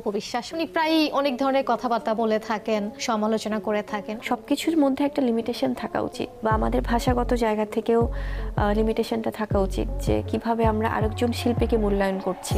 উপবিশ্বাস উনি প্রায় অনেক ধরনের কথাবার্তা বলে থাকেন, সমালোচনা করে থাকেন। সবকিছুর মধ্যে একটা লিমিটেশন থাকা উচিত বা আমাদের ভাষাগত জায়গা থেকেও লিমিটেশনটা থাকা উচিত যে কীভাবে আমরা আরেকজন শিল্পীকে মূল্যায়ন করছি।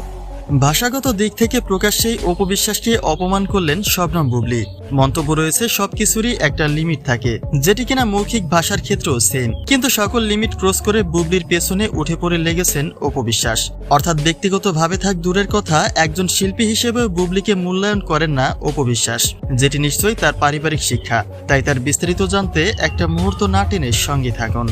ভাষাগত দিক থেকে প্রকাশ্যেই অপবিশ্বাসকে অপমান করলেন শবনম বুবলি। মন্তব্য রয়েছে, সবকিছুরই একটা লিমিট থাকে, যেটি কিনা মৌখিক ভাষার ক্ষেত্রেও সেম কিন্তু সকল লিমিট ক্রস করে বুবলির পেছনে উঠে পড়ে লেগেছেন অপবিশ্বাস। অর্থাৎ ব্যক্তিগতভাবে থাক দূরের কথা, একজন শিল্পী হিসেবে বুবলিকে মূল্যায়ন করেন না অপবিশ্বাস, যেটি নিশ্চয়ই তার পারিবারিক শিক্ষা। তাই তার বিস্তারিত জানতে একটা মুহূর্ত না টেনে সঙ্গে থাকুন।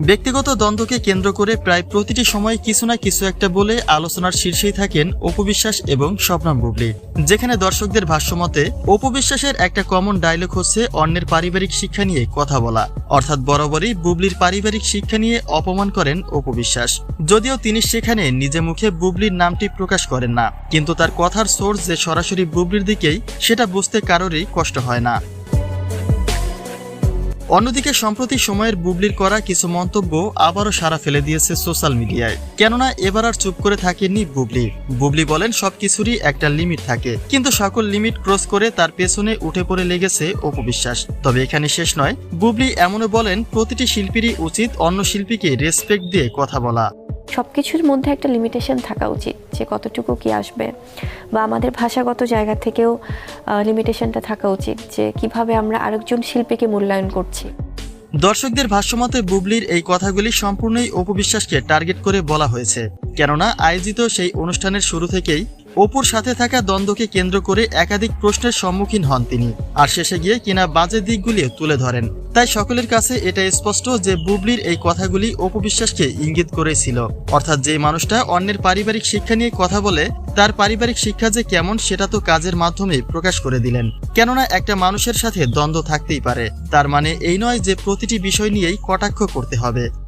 ব্যক্তিগত দ্বন্দ্বকে কেন্দ্র করে প্রায় প্রতিটি সময় কিছু না কিছু একটা বলে আলোচনার শীর্ষেই থাকেন অপবিশ্বাস এবং স্বপ্নাম বুবলি। যেখানে দর্শকদের ভাষ্যমতে অপবিশ্বাসের একটা কমন ডায়লগ হচ্ছে অন্যের পারিবারিক শিক্ষা নিয়ে কথা বলা। অর্থাৎ বরাবরই বুবলির পারিবারিক শিক্ষা নিয়ে অপমান করেন অপবিশ্বাস যদিও তিনি সেখানে নিজে মুখে বুবলির নামটি প্রকাশ করেন না। কিন্তু তার কথার সোর্স যে সরাসরি বুবলির দিকেই, সেটা বুঝতে কারোরই কষ্ট হয় না। অন্যদিকে, সম্প্রতি সময়ের বুবলির করা কিছু মন্তব্য আবারও সারা ফেলে দিয়েছে সোশ্যাল মিডিয়ায়। কেননা, এবার আর চুপ করে থাকেনি বুবলি। বুবলি বলেন, সবকিছুরই একটা লিমিট থাকে। কিন্তু সকল লিমিট ক্রস করে তার পেছনে উঠে পড়ে লেগেছে অপবিশ্বাস। তবে এখানে শেষ নয়, বুবলি এমনও বলেন, প্রতিটি শিল্পীরই উচিত অন্য শিল্পীকে রেসপেক্ট দিয়ে কথা বলা। সব কিছুর মধ্যে একটা লিমিটেশন থাকা উচিত যে কতটুকু কি আসবে। বা আমাদের ভাষাগত জায়গা থেকেও লিমিটেশনটা থাকা উচিত যে কীভাবে আমরা আরেকজন শিল্পীকে মূল্যায়ন করছি। দর্শকদের ভাষ্যমতে বুবলির এই কথাগুলি সম্পূর্ণই অপবিশ্বাসকে টার্গেট করে বলা হয়েছে। কেননা, আয়োজিত সেই অনুষ্ঠানের শুরু থেকেই অপুর সাথে থাকা দ্বন্দ্বকে কেন্দ্র করে একাধিক প্রশ্নের সম্মুখীন হন তিনি। আর শেষে গিয়ে কিনা বাজে দিকগুলিও তুলে ধরেন। তাই সকলের কাছে এটা স্পষ্ট যে বুবলির এই কথাগুলি অপবিশ্বাসকে ইঙ্গিত করেছিল। অর্থাৎ যে মানুষটা অন্যের পারিবারিক শিক্ষা নিয়ে কথা বলে, তার পারিবারিক শিক্ষা যে কেমন সেটা তো কাজের মাধ্যমে প্রকাশ করে দিলেন। কেননা একটা মানুষের সাথে দ্বন্দ্ব থাকতেই পারে। তার মানে এই নয় যে প্রতিটি বিষয় নিয়েই কটাক্ষ করতে হবে।